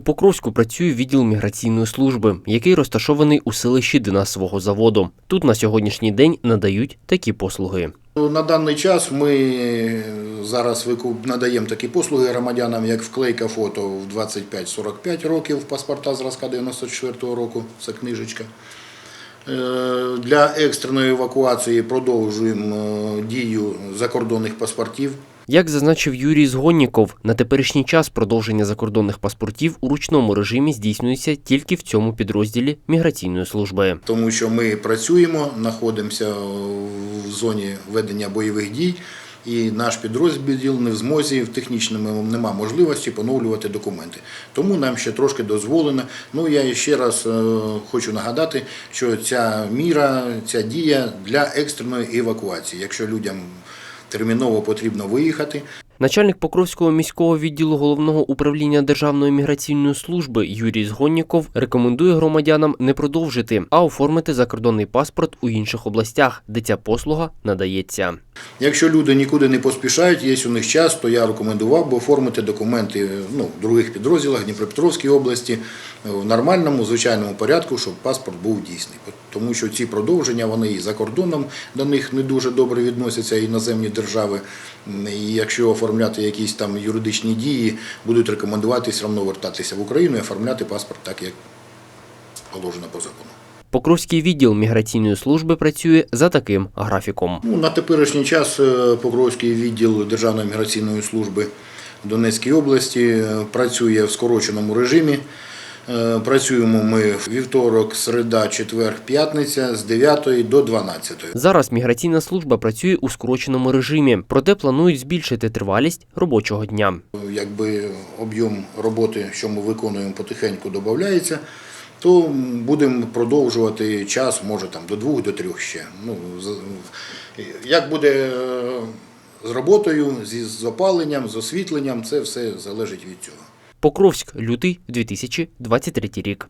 Покровську працює відділ міграційної служби, який розташований у селищі Динасового заводу. Тут на сьогоднішній день надають такі послуги. На даний час ми зараз надаємо такі послуги громадянам, як вклейка фото в 25-45 років, паспорта зразка 94-го року, це книжечка. Е, Для екстреної евакуації продовжуємо е, дію закордонних паспортів. Як зазначив Юрій Згонніков, на теперішній час продовження закордонних паспортів у ручному режимі здійснюється тільки в цьому підрозділі міграційної служби. тому що ми працюємо, знаходимося в зоні ведення бойових дій, і наш підрозділ не в змозі в технічному нема можливості поновлювати документи. Тому нам ще трошки дозволено. Ну я ще раз е, хочу нагадати, що ця міра, ця дія для екстреної евакуації. Якщо людям терміново потрібно виїхати, Начальник Покровського міського відділу головного управління Державної міграційної служби Юрій Згонніков рекомендує громадянам не продовжити, а оформити закордонний паспорт у інших областях, де ця послуга надається. Якщо люди нікуди не поспішають, є у них час, то я рекомендував би оформити документи ну, в других підрозділах Дніпропетровській області е, в нормальному, звичайному порядку, щоб паспорт був дійсний. Тому що ці продовження вони і за кордоном до них не дуже добре відносяться іноземні держави. І якщо оформляти якісь там юридичні дії, будуть рекомендувати все одно вертатися в Україну і оформляти паспорт так, як положено по закону. Покровський відділ міграційної служби працює за таким графіком. Ну, на теперішній час е, Покровський відділ Державної міграційної служби Донецької області е, працює в скороченому режимі. Е, Працюємо ми вівторок, середа, четвер, п'ятниця з 9 до 12. Зараз міграційна служба працює у скороченому режимі, проте планують збільшити тривалість робочого дня. Якби об'єм роботи, що ми виконуємо, потихеньку додається, то будемо продовжувати час, може там до двох, до трьох ще. Ну, як буде е, з роботою, зі- з опаленням, з освітленням, це все залежить від цього. Покровськ, лютий 2023 рік.